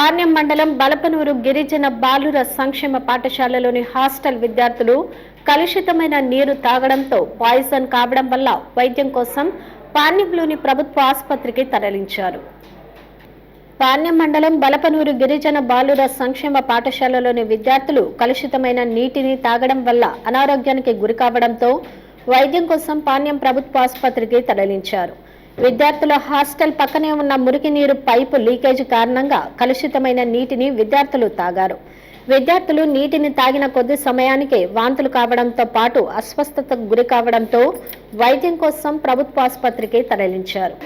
పాణ్యం మండలం బలపనూరు గిరిజన బాలుర సంక్షేమ పాఠశాలలోని హాస్టల్ విద్యార్థులు కలుషితమైన నీరు తాగడంతో పాయిజన్ కావడం వల్ల వైద్యం కోసం పాణ్యంలోని ప్రభుత్వ ఆసుపత్రికి తరలించారు. పాణ్యం మండలం బలపనూరు గిరిజన బాలుర సంక్షేమ పాఠశాలలోని విద్యార్థులు కలుషితమైన నీటిని తాగడం వల్ల అనారోగ్యానికి గురి కావడంతో వైద్యం కోసం పాణ్యం ప్రభుత్వ ఆసుపత్రికి తరలించారు. విద్యార్థుల హాస్టల్ పక్కనే ఉన్న మురికి నీరు పైపు లీకేజ్ కారణంగా కలుషితమైన నీటిని విద్యార్థులు తాగారు. విద్యార్థులు నీటిని తాగిన కొద్ది సమయానికే వాంతులు కావడంతో పాటు అస్వస్థతకు గురి కావడంతో వైద్యం కోసం ప్రభుత్వ ఆసుపత్రికి తరలించారు.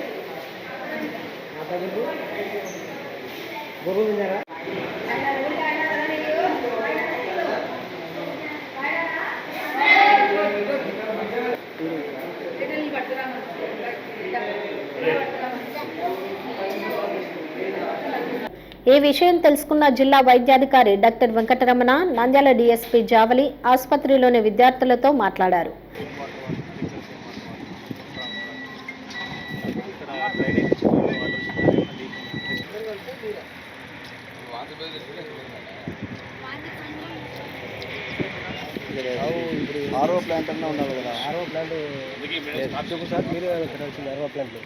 ఈ విషయం తెలుసుకున్న జిల్లా వైద్యాధికారి డాక్టర్ వెంకటరమణ నంద్యాల డీఎస్పీ జావలి ఆసుపత్రిలోని విద్యార్థులతో మాట్లాడారు. ఆరో ప్లాంట్ అన్నా ఉండాలి కదా. ఆరో ప్లాంట్ సార్ మీరే ప్లాంట్.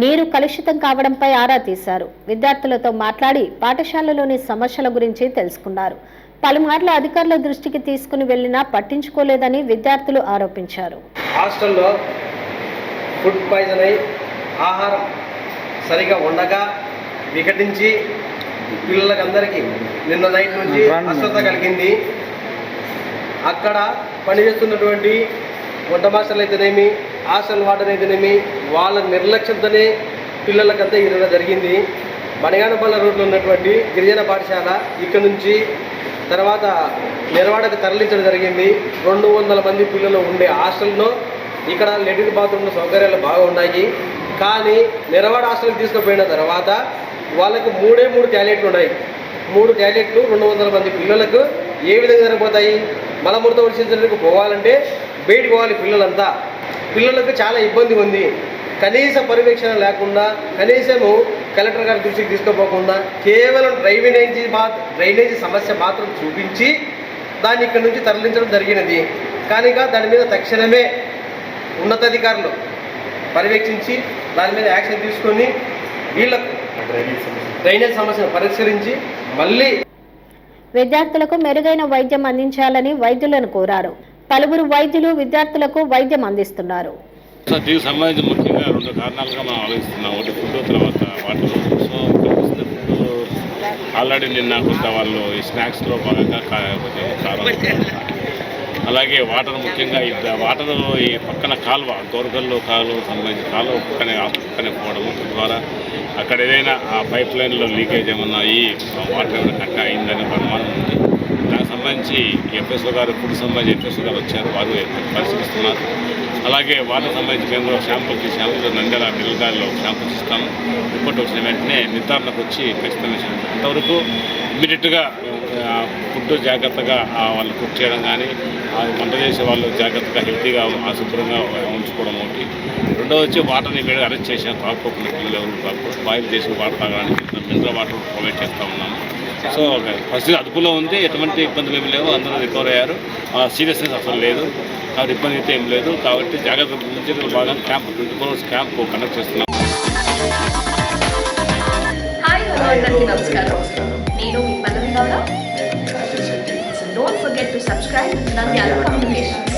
నీరు కలుషితం కావడంపై ఆరా తీశారు. విద్యార్థులతో మాట్లాడి పాఠశాలలోని సమస్యల గురించి తెలుసుకున్నారు. పలుమార్లు అధికారుల దృష్టికి తీసుకుని వెళ్ళినా పట్టించుకోలేదని విద్యార్థులు ఆరోపించారు. హాస్టల్లో ఫుడ్ పాయిజన్ అయి ఆహారం సరిగా ఉండగా వికటించి పిల్లలకందరికీ నిన్న నైట్ నుంచి అస్వస్థ కలిగింది. అక్కడ పనిచేస్తున్నటువంటి వంట మాస్టర్లు అయితేనేమి హాస్టల్ వాటర్ అయితేనేమి వాళ్ళ నిర్లక్ష్యంతోనే పిల్లలకంతా ఇరవై జరిగింది. బనగానపల్ల రోడ్లో ఉన్నటువంటి గిరిజన పాఠశాల ఇక్కడ నుంచి తర్వాత నిర్వాడకు తరలించడం జరిగింది. రెండు వందల మంది పిల్లలు ఉండే హాస్టల్లో ఇక్కడ లెటిన్ బాత్రూమ్ల సౌకర్యాలు బాగా ఉన్నాయి. కానీ నిర్వాడ హాస్టల్కి తీసుకుపోయిన తర్వాత వాళ్ళకు మూడే మూడు టాయిలెట్లు ఉన్నాయి. మూడు టాయిలెట్లు రెండు వందల మంది పిల్లలకు ఏ విధంగా సరిపోతాయి? మలమూర్త వర్షించడానికి పోవాలంటే బయటికి పోవాలి పిల్లలంతా. పిల్లలకు చాలా ఇబ్బంది ఉంది. కనీస పర్యవేక్షణ లేకుండా కనీసము కలెక్టర్ గారి దృష్టికి తీసుకుపోకుండా కేవలం డ్రైనేజీ మా డ్రైనేజీ సమస్య మాత్రం చూపించి దాన్ని ఇక్కడ నుంచి తరలించడం జరిగినది. కానిక దాని మీద తక్షణమే ఉన్నతాధికారులు పర్యవేక్షించి దాని మీద యాక్షన్ తీసుకొని వీళ్ళకు డ్రైనేజ్ సమస్యను పరిష్కరించి మళ్ళీ విద్యార్థులకు మెరుగైన వైద్యం అందించాలని వైద్యులను కోరారు. పలువురు వైద్యులు విద్యార్థులకు వైద్యం అందిస్తున్నారు. దీనికి సంబంధించి ముఖ్యంగా రెండు కారణాలుగా మనం ఆలోచిస్తున్నాం. ఒకటి ఫుడ్ తర్వాత వాటర్ సో ఆల్రెడీ నిన్న కొంత వాళ్ళు ఈ స్నాక్స్లో భాగంగా కారం అలాగే వాటర్ ముఖ్యంగా ఈ వాటర్ ఈ పక్కన కాలువ గోరగల్లు కాలువ సంబంధించి కాలువ పక్కనే ఆ పక్కనే పోవడం తద్వారా అక్కడ ఏదైనా ఆ పైప్ లైన్లో లీకేజ్ ఏమన్నా అయ్యి వాటర్ ఏమైనా కట్ అయిందనే ఒక అనుమానం ఉంది. సంబంధించి ఎఫ్ఎస్ఓ గారు ఫుడ్ సంబంధించి ఎఫ్ఎస్ఓ గారు వచ్చారు వారు పరిశీలిస్తున్నారు. అలాగే వాటర్ సంబంధించి మేము కూడా శాంపుల్ షాంపుల్ నంద్యాల మిల్గాల్లో శాంపుల్స్ ఇస్తాము రిపోర్ట్ వచ్చిన వెంటనే నిర్ధారణకు వచ్చి ఖచ్చితంగా అంతవరకు ఇమ్మీడియట్గా ఫుడ్ జాగ్రత్తగా వాళ్ళు కుక్ చేయడం కానీ ఆ వంట చేసే వాళ్ళు జాగ్రత్తగా హెల్తీగా శుభ్రంగా ఉంచుకోవడం ఒకటి. రెండో వచ్చి వాటర్ని ఇమీడియట్గా అరెస్ట్ చేసాం తాగుకోకుండా పిల్లలు ఎవరు తాగకూడదు బాయిల్ చేసి వాటర్ తాగడానికి మినరల్ వాటర్ ప్రొవైడ్ చేస్తూ ఉన్నాము. సో పరిస్థితి అదుపులో ఉంది. ఎటువంటి ఇబ్బందులు ఏమి లేవు. అందరూ రికవర్ అయ్యారు. సీరియస్నెస్ అసలు లేదు. కాబట్టి ఇబ్బంది అయితే ఏం లేదు. కాబట్టి జాగ్రత్త ముందు బాగా camp twenty four hours camp conduct చేస్తున్నాం. హాయ్ హలో అందరికీ నమస్కారం. నేను మీ Pallavi Gowda don't forget to subscribe Nandyal communications